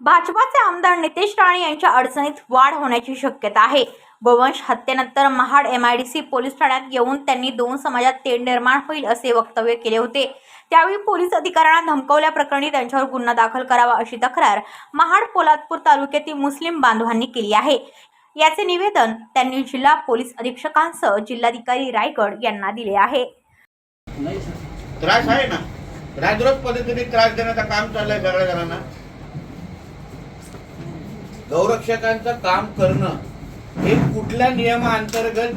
भाजपाचे आमदार नितेश राणे यांच्या अडचणीत वाढ होण्याची शक्यता आहे. गोवंश हत्येनंतर Mahad M I D C police ठाण्यात येऊन त्यांनी दोन समाजात तेढ निर्माण होईल असे वक्तव्य केले होते. त्यावेळी पोलीस अधिकाऱ्यांना धमकवल्याप्रकरणी त्यांच्यावर गुन्हा दाखल करावा अशी तक्रार महाड पोलादपूर तालुक्यातील मुस्लिम बांधवांनी केली आहे. याचे निवेदन त्यांनी जिल्हा पोलीस अधीक्षकांसह जिल्हाधिकारी रायगड यांना दिले आहे. त्रास आहे ना? राजरोज पद्धतीने त्रास देण्याचं काम चाललंय सगळ्या जणांना. गौरक्षकांचं काम करणं हे कुठल्या नियमाअंतर्गत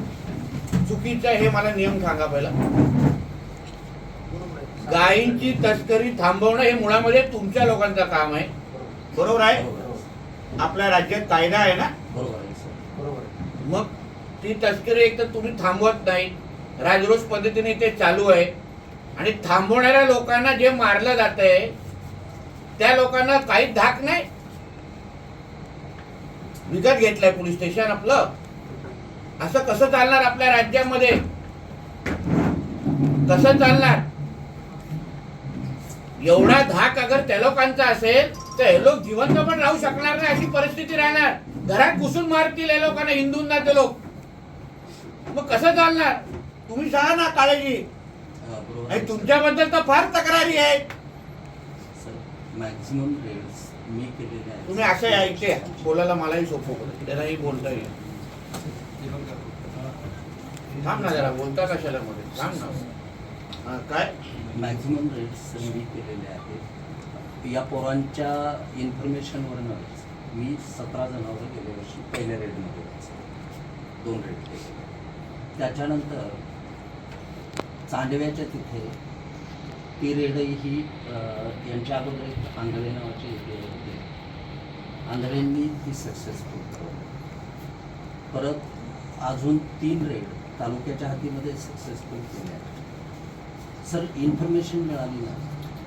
चुकीचं हे मला नियम सांगा पहिला. गायींची तस्करी थांबवणं हे मुळामध्ये तुमच्या लोकांचं काम आहे. बरोबर आहे? आपल्या राज्यात कायदा आहे ना? बरोबर आहे मग ती तस्करी एक तर तुम्ही थांबवत नाही. राजरोज पद्धतीने ते चालू आहे. आणि थांबवणाऱ्या लोकांना जे मारलं जात आहे त्या लोकांना काही धाक नाही. विकत घेतलंय पोलीस स्टेशन आपलं. असं कसं चालणार आपल्या राज्यामध्ये? कसं चालणार? एवढा धाक अगर त्या लोकांचा असेल तर हे लोक जिवंत पण राहू शकणार नाही अशी परिस्थिती राहणार. घरात घुसून मारतील हे लोकांना हिंदूंना ते लोक. मग कसं चालणार? तुम्ही सांगा ना काळजी. आहे. तुमच्याबद्दल तर फार तक्रारी आहेत. सर मॅक्झिमम रेड्स मी केलेले आहेत. तुम्ही असं ऐकते बोलायला मलाही सोपं पडतं त्यालाही बोलता येईल. थांब ना जरा. बोलता कशाला मध्ये थांब ना. हा, काय? मॅक्झिमम सर मी केलेले आहेत. या पोरांच्या इन्फॉर्मेशनवरनंच मी सतरा जणांवर गेल्या वर्षी पहिल्या रेडमध्ये दोन रेड केले त्याच्यानंतर चांडव्याच्या तिथे ती रेडही ही यांच्या अगोदर एक आंधळे नावाचे रेड होते. आंधळेंनी ती सक्सेसफुल परत अजून तीन रेड तालुक्याच्या हातीमध्ये सक्सेसफुल केले आहेत सर इन्फॉर्मेशन मिळाली ना?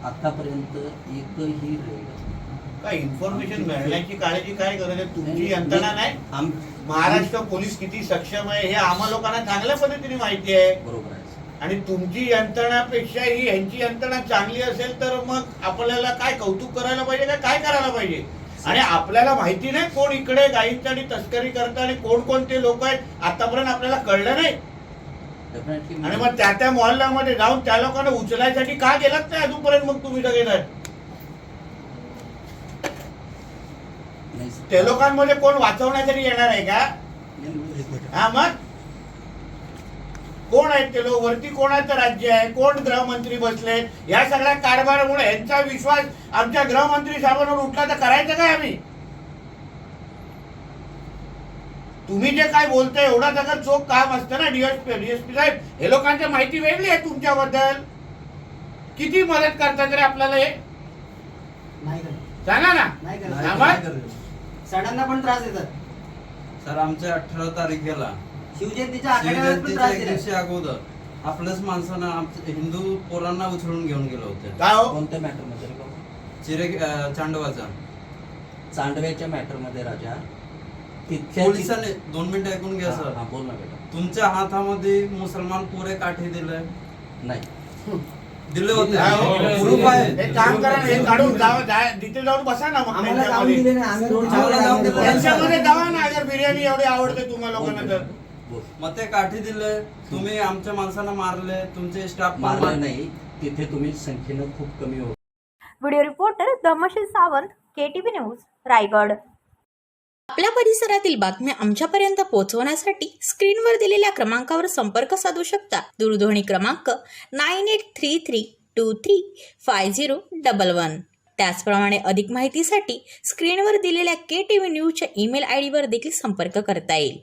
आतापर्यंत एकही रेड काय इन्फॉर्मेशन मिळण्याची काळजी काय गरज आहे? तुमची यंत्रणा नाही? महाराष्ट्र पोलीस किती सक्षम आहे हे आम्हा लोकांना चांगल्या पद्धतीने माहिती आहे. बरोबर आहे. आणि तुमची यंत्रणापेक्षा ही यांची यंत्रणा चांगली असेल तर मग आपल्याला काय कौतुक करायला पाहिजे का काय करायला पाहिजे? आणि आपल्याला माहिती नाही कोण इकडे गायींसाठी तस्करी करतं आणि कोण कोणते लोक आहेत आतापर्यंत आपल्याला कळलं नाही. आणि मग त्या त्या मोहल्ल्यामध्ये जाऊन त्या लोकांना उचलायसाठी का गेलात नाही अजूनपर्यंत मग तुम्ही सगळे नाही. सर. ते लोकांमध्ये कोण वाचवण्यासाठी येणार आहे का? हा मग? कोण आहेत ते लोक? वरती कोणाचं राज्य आहे? कोण गृहमंत्री बसले? या सगळ्या कारभारामुळे यांचा विश्वास आमच्या गृहमंत्री साहेबांवर उठला तर करायचं काय आम्ही? तुम्ही जे काय बोलताय एवढा सगळं चोख काम असतं ना डीएसपी डीएसपी साहेब? हे लोकांची माहिती वेगळी आहे तुमच्याबद्दल. किती मदत करतात रे आपल्याला हे? नाही करत. सांगा ना? नाही करत. हा, करत. सणांना पण त्रास देतात. सर आमच्या अठरा तारखेला शिवजयंतीच्या आखाड्याला पण शिवजयंतीच्या त्रास एक दिवशी अगोदर आपल्याच माणसानं आमच्या हिंदू पोरांना उचलून घेऊन गेलं होतं. काय हो? कोणत्या मॅटरमध्ये? चिरे अं, चांडवाचा. चांडव्याच्या मॅटरमध्ये राजा. तिथल्या पोलिसांनी दोन मिनिटं ऐकून घ्या हा, सर. हा, बोल ना बेटा. तुमच्या हातामध्ये मुसलमान पुरे काठी दिले नाही. दिले होते. काय हो? प्रूफ आहे. हे काम करा हे काढून जावं. जा- तिथे जाऊन बसा ना मग आम्हाला त्यांच्यामध्ये. दिले नाही. आम्ही. त्यांच्यामध्ये जावा ना अगर बिर्याणी एवढी आवडते तुम्हाला लोकांना तर. मग ते काठी दिले तुम्ही आमच्या माणसांना मारले तुमचे स्टाफ मारलं नाही तिथे तुम्ही संख्येनं खूप कमी हो video reporter Dharmasheel Sawant KTV news Raigad. आपल्या परिसरातील बातम्या आमच्यापर्यंत पोहोचवण्यासाठी स्क्रीनवर दिलेल्या क्रमांकावर संपर्क साधू शकता. दूरध्वनी क्रमांक nine eight three three two three five zero double one. त्याचप्रमाणे अधिक माहितीसाठी स्क्रीनवर दिलेल्या के टी व्ही न्यूजच्या ईमेल आय डीवर देखील संपर्क करता येईल.